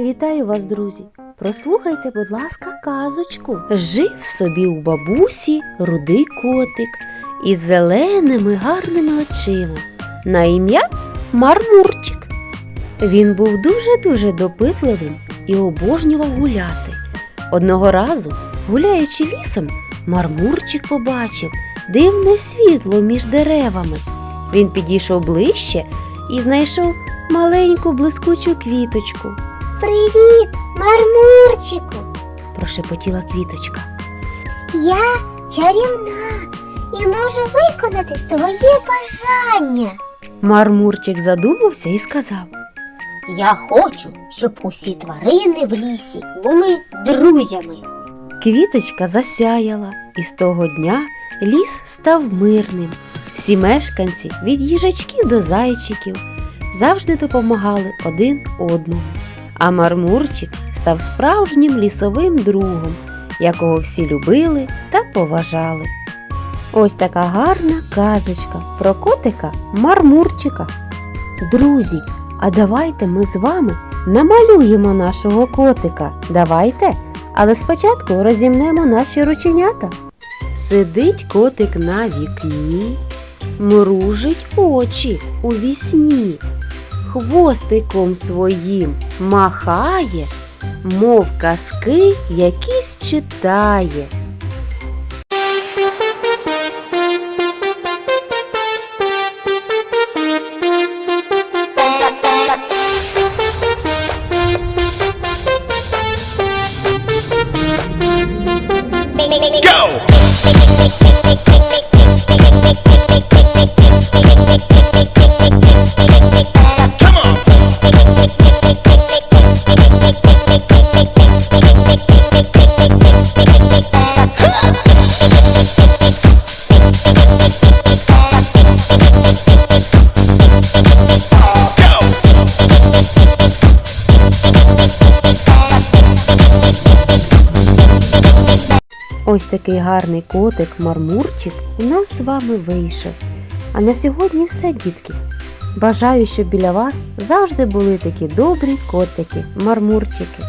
Вітаю вас, друзі! Прослухайте, будь ласка, казочку. Жив собі у бабусі рудий котик із зеленими гарними очима. На ім'я Мармурчик. Він був дуже-дуже допитливим і обожнював гуляти. Одного разу, гуляючи лісом, Мармурчик побачив дивне світло між деревами. Він підійшов ближче і знайшов маленьку блискучу квіточку. Привіт, Мармурчику! прошепотіла квіточка. Я чарівна і можу виконати твоє бажання. Мармурчик задумався і сказав: Я хочу, щоб усі тварини в лісі були друзями. Квіточка засяяла, і з того дня ліс став мирним. Всі мешканці від їжачків до зайчиків завжди допомагали один одному. А Мармурчик став справжнім лісовим другом, якого всі любили та поважали. Ось така гарна казочка про котика Мармурчика. Друзі, а давайте ми з вами намалюємо нашого котика. Давайте. Але спочатку розімнемо наші рученята. Сидить котик на вікні, мружить очі у вісні, хвостиком своїм махає, мов казки якісь читає. Ось такий гарний котик Мармурчик у нас з вами вийшов. А на сьогодні все, дітки. Бажаю, щоб біля вас завжди були такі добрі котики, мармурчики.